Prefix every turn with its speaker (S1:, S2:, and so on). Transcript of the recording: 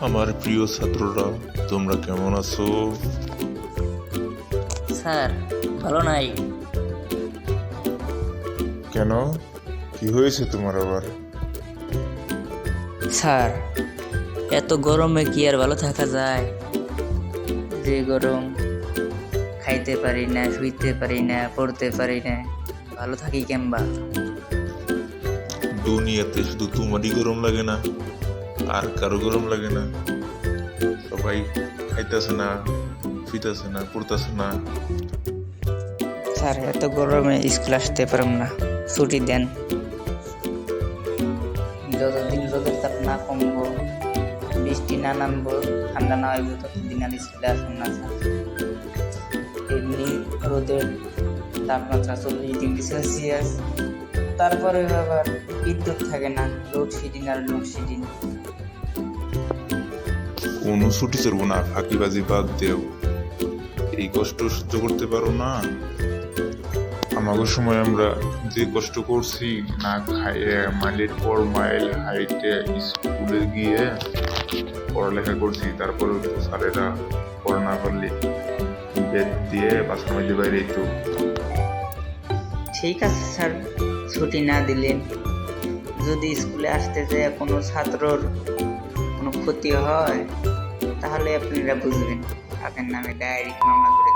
S1: আমার প্রিয় ছাত্ররা তোমরা কেমন আছো?
S2: স্যার ভালো নাই।
S1: কেন? কি হয়েছে তোমার আবার?
S2: স্যার এত গরমে কি আর ভালো থাকা যায়? যে গরম খাইতে পারি না শুইতে পারি না পড়তে পারি না ভালো থাকি কেমবা?
S1: দুনিয়াতে শুধু তোমারই গরম লাগে না আর কারও গরম লাগে না। সবাই খাইতেছে না, শুইতেছে না, পড়তেছে না।
S2: স্যার, এত গরমে স্কুল আসতে পারব না। ছুটি দেন। যতদিন রোদের তাপ না কমবো, বৃষ্টি না নামবো, ঠান্ডা না হইব, ততদিন আর স্কুলে আসুন না, স্যার। এমনি রোদের তাপমাত্রা চল্লিশ ডিগ্রি সেলসিয়াস। তারপরে আবার বিদ্যুৎ থাকে না লোডশেডিং আর লোডশেডিং
S1: কোনো ছুটি চলবো না ফাঁকিবাজি বাদ দেও। এই কষ্ট সহ্য করতে পারো না। আমাদের সময় আমরা যে কষ্ট করছি, না খাইয়ে মাইলের পর মাইল হাইটে স্কুলে গিয়ে পড়ালেখা করছি, তারপরে তো স্যারেরা পড়া না পারলে বেদ দিয়ে বাসার মধ্যে বাইরে একটু
S2: ঠিক আছে স্যার, ছুটি না দিলেন যদি স্কুলে আসতে যায় কোনো ছাত্রর কোনো ক্ষতি হয়? তাহলে আপনারা বুঝবেন। আপনার নামে ডাইরেক্ট মামলা করে